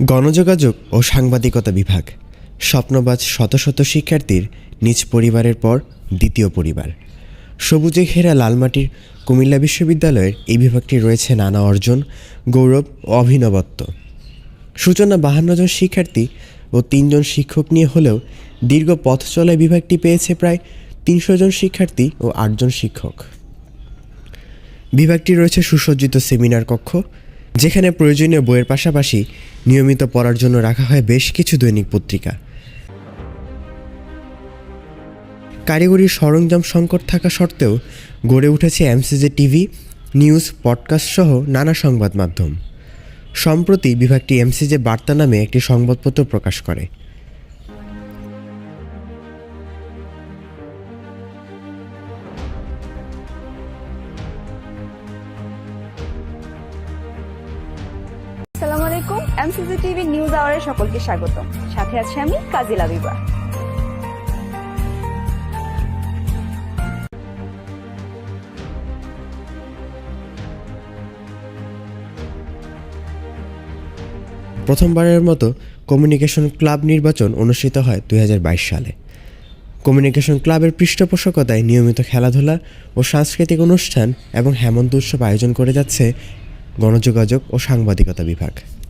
গণযোগাযোগ ও সাংবাদিকতা বিভাগ। স্বপ্নবাজ শত শত শিক্ষার্থীর নিজ পরিবারের পর দ্বিতীয় পরিবার। সবুজে ঘেরা লালমাটির কুমিল্লা বিশ্ববিদ্যালয়ের এই বিভাগটি রয়েছে নানা অর্জন, গৌরব ও অভিনবত্ব। সূচনা বাহান্ন জন শিক্ষার্থী ও তিনজন শিক্ষক নিয়ে হলেও দীর্ঘ পথ চলায় বিভাগটি পেয়েছে প্রায় তিনশো জন শিক্ষার্থী ও আটজন শিক্ষক। বিভাগটি রয়েছে সুসজ্জিত সেমিনার কক্ষ যেখানে প্রয়োজনীয় বইয়ের পাশাপাশি নিয়মিত পড়ার জন্য রাখা হয় বেশ কিছু দৈনিক পত্রিকা। কারিগরি সরঞ্জাম সংকট থাকা সত্ত্বেও গড়ে উঠেছে এমসিজে টিভি, নিউজ, পডকাস্ট সহ নানা সংবাদ মাধ্যম। সম্প্রতি বিভাগটি এমসিজে বার্তা নামে একটি সংবাদপত্র প্রকাশ করে। এমসিসি টিভি নিউজ আওয়ারে সকলকে স্বাগত সাথে আছি আমি প্রথমবারের মতো কমিউনিকেশন ক্লাব নির্বাচন অনুষ্ঠিত হয় দুই হাজার বাইশ সালে। কমিউনিকেশন ক্লাবের পৃষ্ঠপোষকতায় নিয়মিত খেলাধুলা ও সাংস্কৃতিক অনুষ্ঠান এবং হেমন্ত উৎসব আয়োজন করে যাচ্ছে গণযোগাযোগ ও সাংবাদিকতা বিভাগ।